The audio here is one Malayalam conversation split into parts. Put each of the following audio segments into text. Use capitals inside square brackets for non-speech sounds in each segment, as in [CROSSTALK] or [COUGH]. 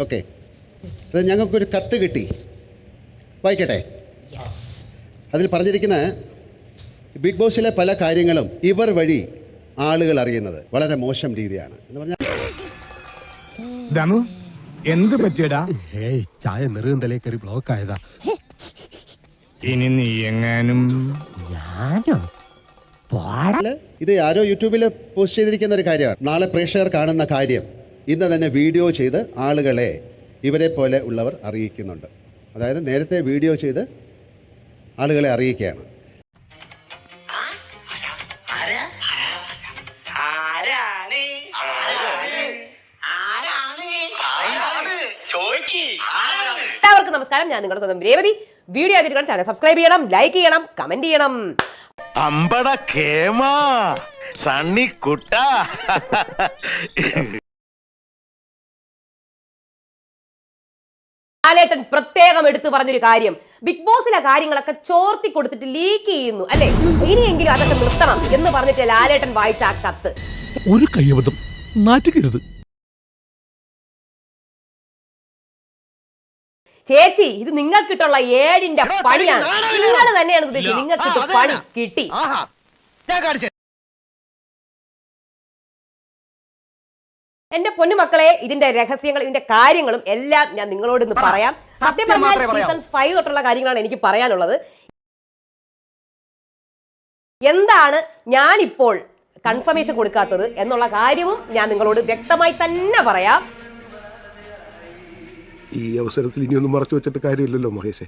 ഓക്കെ. അത് ഞങ്ങൾക്കൊരു കത്ത് കിട്ടി. വായിക്കട്ടെ. അതിൽ പറഞ്ഞിരിക്കുന്ന ബിഗ് ബോസിലെ പല കാര്യങ്ങളും ഇവർ വഴി ആളുകൾ അറിയുന്നത് വളരെ മോശം രീതിയാണ് എന്ന് പറഞ്ഞാൽ ദമു എന്ത് പറ്റിയടാ? ഏയ് ചായ നെറുകന്തലേ കയറി ബ്ലോക്ക് ആയതാ. ഇനി നീ എങ്ങാനും ഞാനോ? പോടാ. ഇത് ആരോ യൂട്യൂബിൽ പോസ്റ്റ് ചെയ്തിരിക്കുന്ന ഒരു കാര്യമാണ്. നാളെ പ്രേക്ഷകർ കാണുന്ന കാര്യം. ഇന്ന് തന്നെ വീഡിയോ ചെയ്ത് ആളുകളെ ഇവരെ പോലെ ഉള്ളവർ അറിയിക്കുന്നുണ്ട്. അതായത് നേരത്തെ വീഡിയോ ചെയ്ത് ആളുകളെ അറിയിക്കുകയാണ്. എല്ലാവർക്കും നമസ്കാരം. ഞാൻ നിങ്ങളുടെ സ്വന്തം രേവതി. വീഡിയോ ആദ്യം ചാനൽ സബ്സ്ക്രൈബ് ചെയ്യണം ലൈക്ക് ചെയ്യണം കമന്റ് ചെയ്യണം. അമ്പട കേമാ സണ്ണിക്കുട്ട. ലാലേട്ടൻ പ്രത്യേകം എടുത്തു പറഞ്ഞൊരു കാര്യം. ബിഗ് ബോസിലെ കാര്യങ്ങളൊക്കെ ചോർത്തി കൊടുത്തിട്ട് ലീക്ക് ചെയ്യുന്നു അല്ലെ? ഇനിയെങ്കിലും അതൊക്കെ നിർത്തണം എന്ന് പറഞ്ഞിട്ട് ലാലേട്ടൻ വായിച്ച ആ കത്ത്. ഒരു കയ്യബദ്ധം. നാറ്റുകരുത് ചേച്ചി ഇത് നിങ്ങൾക്കിട്ടുള്ള ഏഴിന്റെ പണിയാണ്. നിങ്ങൾ തന്നെയാണ് ഉദ്ദേശിച്ചത്. നിങ്ങൾക്കിട്ട് പണി കിട്ടി. എന്റെ പൊന്നുമക്കളെ ഇതിന്റെ രഹസ്യങ്ങൾ ഇതിന്റെ കാര്യങ്ങളും എല്ലാം ഞാൻ നിങ്ങളോട് ഇന്ന് പറയാം. സത്യം പറഞ്ഞാൽ സീസൺ ഫൈവ് തൊട്ടുള്ള കാര്യങ്ങളാണ് എനിക്ക് പറയാനുള്ളത്. എന്താണ് ഞാനിപ്പോൾ കൺഫർമേഷൻ കൊടുക്കാത്തത് എന്നുള്ള കാര്യവും ഞാൻ നിങ്ങളോട് വ്യക്തമായി തന്നെ പറയാം. ഈ അവസരത്തിൽ ഇനിയൊന്നും മറച്ചു വെച്ചിട്ട് കാര്യമില്ലല്ലോ മഹേഷേ.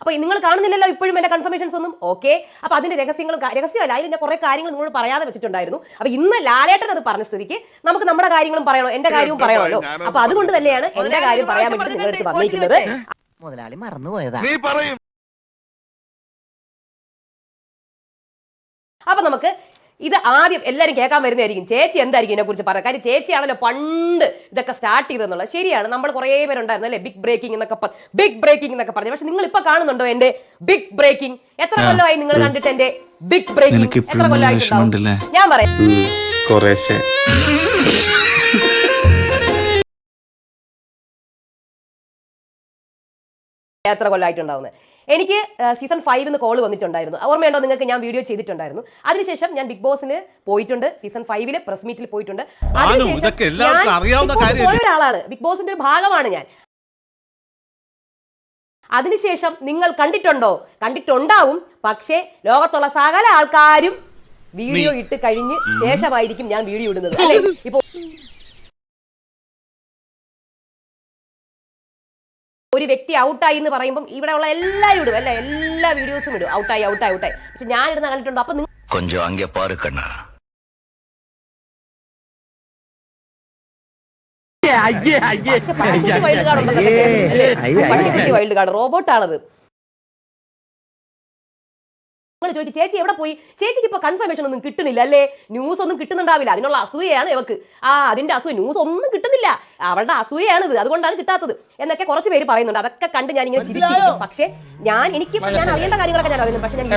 അപ്പൊ നിങ്ങൾ കാണുന്നില്ലല്ലോ ഇപ്പോഴും എന്റെ കൺഫർമേഷൻസ് ഒന്നും? ഓക്കെ അപ്പോൾ അതിന്റെ രഹസ്യങ്ങളും കാ- രഹസ്യമല്ല. അതിൽ ഞാൻ കുറെ കാര്യങ്ങൾ നിങ്ങളോട് പറയാതെ വെച്ചിട്ടുണ്ടായിരുന്നു. അപ്പോൾ ഇന്ന് ലാലേട്ടൻ അത് പറഞ്ഞ സ്ഥിതിക്ക് നമുക്ക് നമ്മുടെ കാര്യങ്ങളും പറയണോ? എന്റെ കാര്യവും പറയണമല്ലോ അപ്പോൾ അതുകൊണ്ട് തന്നെയാണ് എന്റെ കാര്യം പറയാൻ വേണ്ടി നിങ്ങളെടുത്ത് വന്നിരിക്കുന്നത്. മുതലാളി മറന്നുപോയതാ. നീ പറയും. അപ്പൊ നമുക്ക് ഇത് ആദ്യം എല്ലാവരും കേൾക്കാൻ വരുന്നതായിരിക്കും. ചേച്ചി എന്തായിരിക്കും ഇതിനെ കുറിച്ച് പറയാം കാര്യം ചേച്ചിയാണല്ലോ പണ്ട് ഇതൊക്കെ സ്റ്റാർട്ട് ചെയ്തെന്നുള്ളത് ശരിയാണ് നമ്മൾ കുറേ പേരുണ്ടായിരുന്നു അല്ലേ? ബിഗ് ബ്രേക്കിംഗ് എന്നൊക്കെ പറഞ്ഞു ബിഗ് ബ്രേക്കിംഗ് എന്നൊക്കെ പറഞ്ഞു. പക്ഷെ നിങ്ങൾ ഇപ്പൊ കാണുന്നുണ്ടോ എന്റെ ബിഗ് ബ്രേക്കിംഗ് എത്ര കൊല്ലമായി നിങ്ങൾ കണ്ടിട്ട് എന്റെ ബിഗ് ബ്രേക്കിംഗ് എത്ര കൊല്ലമായിട്ടുണ്ടാവും ഞാൻ പറയാം. എത്ര കൊല്ലമായിട്ടുണ്ടാവുന്നത് എനിക്ക് സീസൺ ഫൈവ് എന്ന് കോൾ വന്നിട്ടുണ്ടായിരുന്നു. ഓർമ്മയുണ്ടോ? നിങ്ങൾക്ക് ഞാൻ വീഡിയോ ചെയ്തിട്ടുണ്ടായിരുന്നു. അതിനുശേഷം ഞാൻ ബിഗ് ബോസിന് പോയിട്ടുണ്ട്. സീസൺ ഫൈവിൽ പ്രസ് മീറ്റിൽ പോയിട്ടുണ്ട്. അതിനുശേഷം ഒരാളാണ്. ബിഗ് ബോസിന്റെ ഒരു ഭാഗമാണ് ഞാൻ. അതിനുശേഷം നിങ്ങൾ കണ്ടിട്ടുണ്ടോ? കണ്ടിട്ടുണ്ടാവും. പക്ഷേ ലോകത്തുള്ള സകല ആൾക്കാരും വീഡിയോ ഇട്ട് കഴിഞ്ഞ് ശേഷമായിരിക്കും ഞാൻ വീഡിയോ ഇടുന്നത്. അല്ലേ? [LAUGHS] ഇപ്പൊ ഒരു വ്യക്തി ഔട്ടായി എന്ന് പറയുമ്പോൾ ഇവിടെ ഉള്ള എല്ലാവരും ഇടും അല്ലേ? എല്ലാ വീഡിയോസും ഇടും. ഔട്ടായി ഔട്ടായി ഔട്ടായി. പക്ഷെ ഞാൻ ഇടുന്ന കണ്ടിട്ടുണ്ടോ. അപ്പൊ നിങ്ങൾ കൊഞ്ചം പക്ഷെ പട്ടിക്കുട്ടി വൈൽഡ് കാർഡ് ഉണ്ടല്ലോ? പട്ടിക്കുട്ടി വൈൽഡ് കാർഡ് റോബോട്ടാണത്. നിങ്ങൾ ചോദിക്കും ചേച്ചി എവിടെ പോയി? ചേച്ചിക്ക് ഇപ്പോൾ കൺഫർമേഷൻ ഒന്നും കിട്ടുന്നില്ല അല്ലേ ന്യൂസ് ഒന്നും കിട്ടുന്നുണ്ടാവില്ല. അതിനുള്ള അസൂയയാണ് ഇവക്ക്. ആ അതിന്റെ അസൂയ ന്യൂസ് ഒന്നും കിട്ടുന്നില്ല. അവളുടെ അസൂയയാണിത്. അതുകൊണ്ടാണ് കിട്ടാത്തത്. എന്നൊക്കെ കുറച്ച് പേര് പറയുന്നുണ്ട്. അതൊക്കെ കണ്ട് ഞാൻ ഇങ്ങനെ ചിരിച്ചിരിക്കും പക്ഷേ ഞാൻ എനിക്ക് ഞാൻ അറിയേണ്ട കാര്യങ്ങളൊക്കെ ഞാൻ അറിയുന്നു പക്ഷേ ഞാൻ